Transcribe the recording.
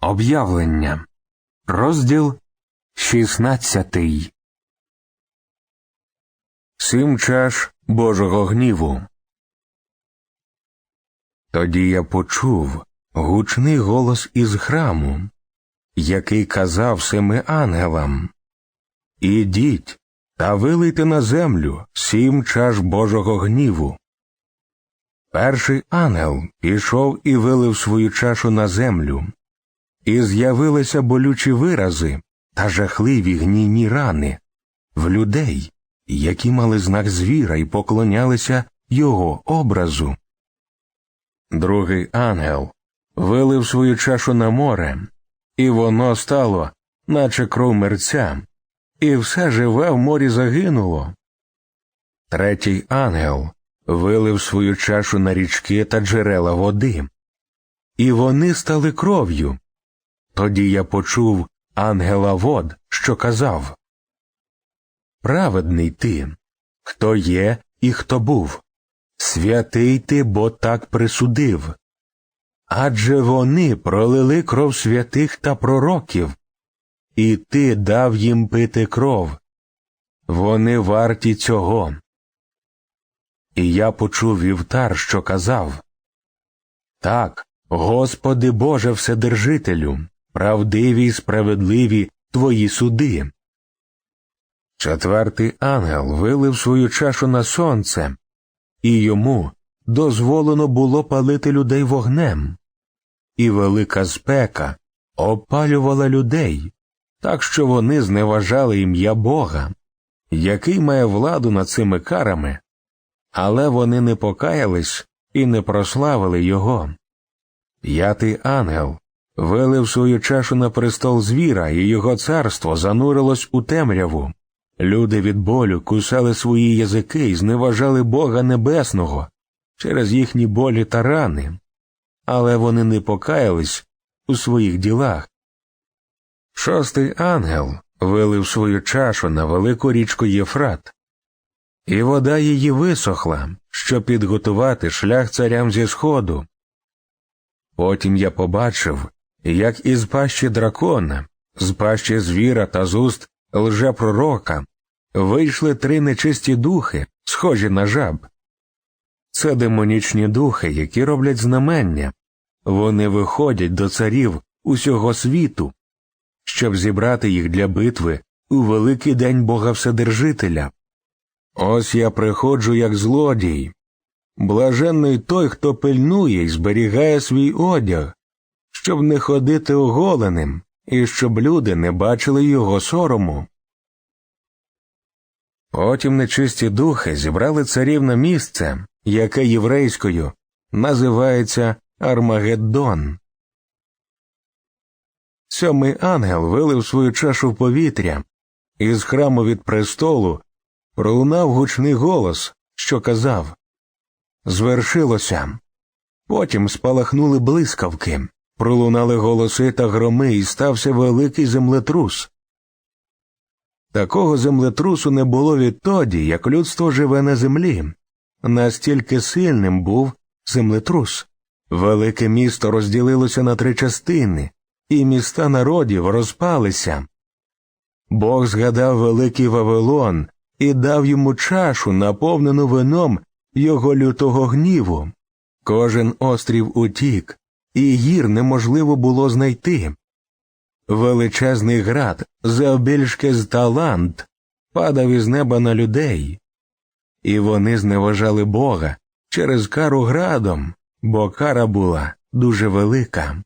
Об'явлення. Розділ 16. Сім чаш Божого гніву. Тоді я почув гучний голос із храму, який казав семи ангелам Ідіть та вилийте на землю сім чаш Божого гніву. Перший ангел пішов і вилив свою чашу на землю, і з'явилися болючі вирази та жахливі гнійні рани в людей, які мали знак звіра і поклонялися його образу. Другий ангел вилив свою чашу на море, і воно стало, наче кров мерця, і все живе в морі загинуло. Третій ангел вилив свою чашу на річки та джерела води, і вони стали кров'ю. Тоді я почув ангела вод, що казав Праведний ти, хто є і хто був, святий ти, бо так присудив. Адже вони пролили кров святих та пророків, і ти дав їм пити кров. Вони варті цього. І я почув вівтар, що казав Так, Господи Боже Вседержителю, правдиві й справедливі Твої суди. Четвертий ангел вилив свою чашу на сонце, і йому дозволено було палити людей вогнем, і велика спека опалювала людей, так що вони зневажали ім'я Бога, який має владу над цими карами, але вони не покаялись і не прославили його. П'ятий ангел вилив свою чашу на престол звіра, і його царство занурилось у темряву. Люди від болю кусали свої язики і зневажали Бога Небесного через їхні болі та рани, але вони не покаялись у своїх ділах. Шостий ангел вилив свою чашу на велику річку Єфрат, і вода її висохла, щоб підготувати шлях царям зі сходу. Потім я побачив, як із пащі дракона, з пащі звіра та з уст лжепророка вийшли три нечисті духи, схожі на жаб. Це демонічні духи, які роблять знамення. Вони виходять до царів усього світу, щоб зібрати їх для битви у великий день Бога Вседержителя. Ось я приходжу як злодій. Блаженний той, хто пильнує і зберігає свій одяг, щоб не ходити оголеним і щоб люди не бачили його сорому. Потім нечисті духи зібрали царів на місце, яке єврейською називається Армагеддон. Сьомий ангел вилив свою чашу в повітря, і з храму від престолу пролунав гучний голос, що казав Звершилося. Потім спалахнули блискавки, пролунали голоси та громи, і стався великий землетрус. Такого землетрусу не було відтоді, як людство живе на землі. Настільки сильним був землетрус. Велике місто розділилося на три частини, і міста народів розпалися. Бог згадав великий Вавилон і дав йому чашу, наповнену вином його лютого гніву. Кожен острів утік, і гір неможливо було знайти. Величезний град, завбільшки з талант, падав із неба на людей, і вони зневажали Бога через кару градом, бо кара була дуже велика.